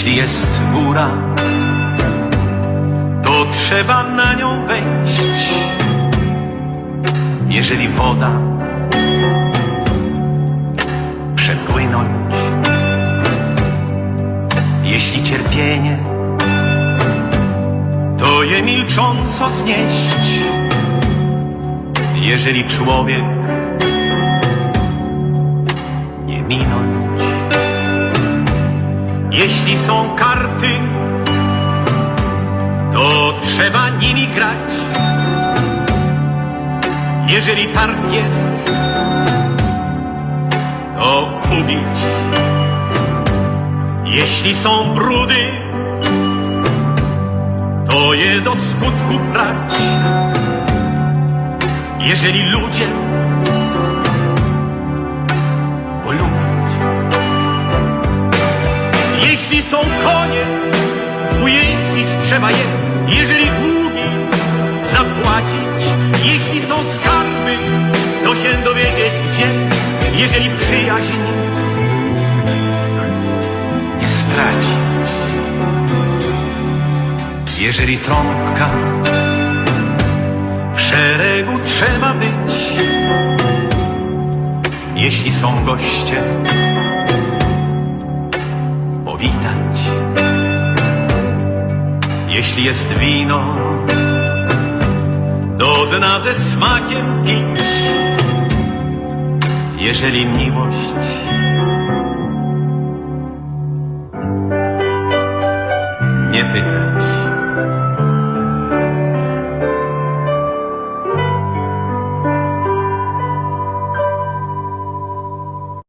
Jeśli jest góra, to trzeba na nią wejść. Jeżeli woda, przepłynąć. Jeśli cierpienie, to je milcząco znieść. Jeżeli człowiek Jeśli są karty, to trzeba nimi grać. Jeżeli targ jest, to ubić. Jeśli są brudy, to je do skutku brać. Jeżeli ludzie Jeśli są konie, ujeździć trzeba je. Jeżeli długi, zapłacić. Jeśli są skarby, to się dowiedzieć gdzie. Jeżeli przyjaźń, nie stracić. Jeżeli trąbka, w szeregu trzeba być. Jeśli są goście, Jeśli jest wino, do dna ze smakiem pić. Jeżeli miłość, nie pytać.